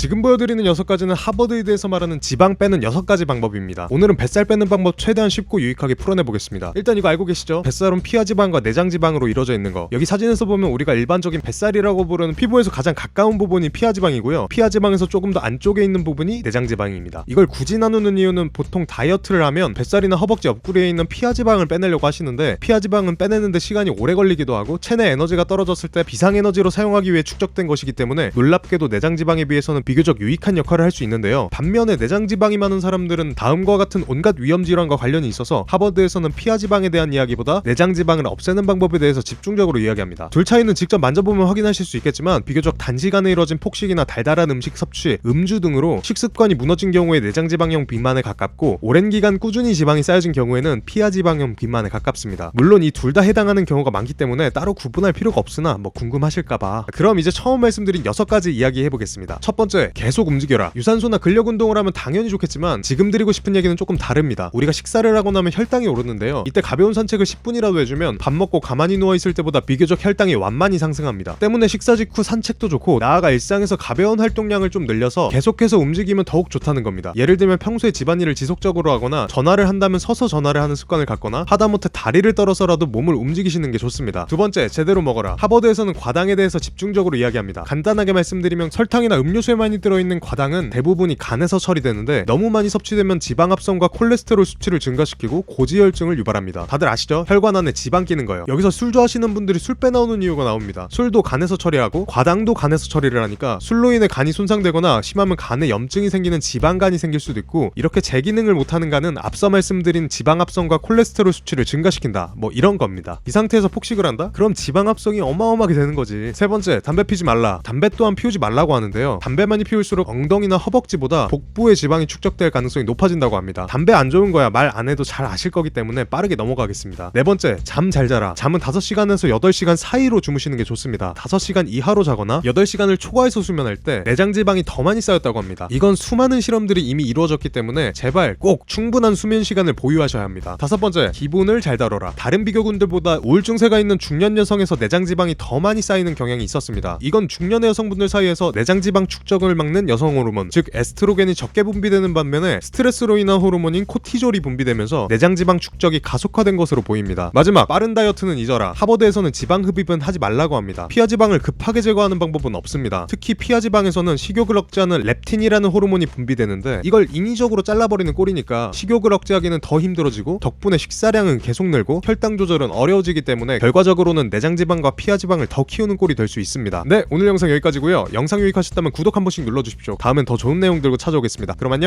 지금 보여드리는 6가지는 하버드의대에서 말하는 지방 빼는 6가지 방법입니다. 오늘은 뱃살 빼는 방법 최대한 쉽고 유익하게 풀어내보겠습니다. 일단 이거 알고 계시죠? 뱃살은 피하 지방과 내장 지방으로 이루어져 있는 거. 여기 사진에서 보면 우리가 일반적인 뱃살이라고 부르는 피부에서 가장 가까운 부분이 피하 지방이고요. 피하 지방에서 조금 더 안쪽에 있는 부분이 내장 지방입니다. 이걸 굳이 나누는 이유는 보통 다이어트를 하면 뱃살이나 허벅지 옆구리에 있는 피하 지방을 빼내려고 하시는데 피하 지방은 빼내는데 시간이 오래 걸리기도 하고 체내 에너지가 떨어졌을 때 비상 에너지로 사용하기 위해 축적된 것이기 때문에 놀랍게도 내장 지방에 비해서는 비교적 유익한 역할을 할 수 있는데요. 반면에 내장 지방이 많은 사람들은 다음과 같은 온갖 위험 질환과 관련이 있어서 하버드에서는 피하 지방에 대한 이야기보다 내장 지방을 없애는 방법에 대해서 집중적으로 이야기합니다. 둘 차이는 직접 만져보면 확인하실 수 있겠지만 비교적 단시간에 이뤄진 폭식이나 달달한 음식 섭취, 음주 등으로 식습관이 무너진 경우에 내장 지방형 비만에 가깝고 오랜 기간 꾸준히 지방이 쌓여진 경우에는 피하 지방형 비만에 가깝습니다. 물론 이 둘 다 해당하는 경우가 많기 때문에 따로 구분할 필요가 없으나 뭐 궁금하실까봐 그럼 이제 처음 말씀드린 여섯 가지 이야기 해보겠습니다. 첫 번째, 계속 움직여라. 유산소나 근력 운동을 하면 당연히 좋겠지만 지금 드리고 싶은 얘기는 조금 다릅니다. 우리가 식사를 하고 나면 혈당이 오르는데요. 이때 가벼운 산책을 10분이라도 해주면 밥 먹고 가만히 누워 있을 때보다 비교적 혈당이 완만히 상승합니다. 때문에 식사 직후 산책도 좋고 나아가 일상에서 가벼운 활동량을 좀 늘려서 계속해서 움직이면 더욱 좋다는 겁니다. 예를 들면 평소에 집안일을 지속적으로 하거나 전화를 한다면 서서 전화를 하는 습관을 갖거나 하다못해 다리를 떨어서라도 몸을 움직이시는 게 좋습니다. 두 번째, 제대로 먹어라. 하버드에서는 과당에 대해서 집중적으로 이야기합니다. 간단하게 말씀드리면 설탕이나 음료수에 많이 들어있는 과당은 대부분이 간에서 처리되는데 너무 많이 섭취되면 지방 합성과 콜레스테롤 수치를 증가시키고 고지혈증을 유발합니다. 다들 아시죠? 혈관 안에 지방 끼는 거예요. 여기서 술 좋아하시는 분들이 술 빼나오는 이유가 나옵니다. 술도 간에서 처리하고 과당도 간에서 처리를 하니까 술로 인해 간이 손상되거나 심하면 간에 염증이 생기는 지방간이 생길 수도 있고 이렇게 제 기능을 못하는 간은 앞서 말씀드린 지방 합성과 콜레스테롤 수치를 증가시킨다. 뭐 이런 겁니다. 이 상태에서 폭식을 한다? 그럼 지방 합성이 어마어마하게 되는 거지. 세 번째, 담배 피지 말라. 담배 또한 피우지 말라고 하는데요. 담배 많이 피울수록 엉덩이나 허벅지보다 복부에 지방이 축적될 가능성이 높아진다고 합니다. 담배 안 좋은 거야 말 안 해도 잘 아실 거기 때문에 빠르게 넘어가겠습니다. 네 번째, 잠 잘 자라. 잠은 5시간에서 8시간 사이로 주무시는 게 좋습니다. 5시간 이하로 자거나 8시간을 초과해서 수면할 때 내장 지방이 더 많이 쌓였다고 합니다. 이건 수많은 실험들이 이미 이루어졌기 때문에 제발 꼭 충분한 수면 시간을 보유하셔야 합니다. 다섯 번째, 기분을 잘 다뤄라. 다른 비교군들보다 우울증세가 있는 중년 여성에서 내장 지방이 더 많이 쌓이는 경향이 있었습니다. 이건 중년의 여성분들 사이에서 내장 지방 축적 을 막는 여성 호르몬, 즉 에스트로겐이 적게 분비되는 반면에 스트레스로 인한 호르몬인 코티졸이 분비되면서 내장 지방 축적이 가속화된 것으로 보입니다. 마지막 빠른 다이어트는 잊어라. 하버드에서는 지방 흡입은 하지 말라고 합니다. 피하 지방을 급하게 제거하는 방법은 없습니다. 특히 피하 지방에서는 식욕을 억제하는 렙틴이라는 호르몬이 분비되는데 이걸 인위적으로 잘라버리는 꼴이니까 식욕을 억제하기는 더 힘들어지고 덕분에 식사량은 계속 늘고 혈당 조절은 어려워지기 때문에 결과적으로는 내장 지방과 피하 지방을 더 키우는 꼴이 될 수 있습니다. 네, 오늘 영상 여기까지고요. 영상 유익하셨다면 구독 한 번씩 눌러주십시오. 다음엔 더 좋은 내용 들고 찾아오겠습니다. 그럼 안녕.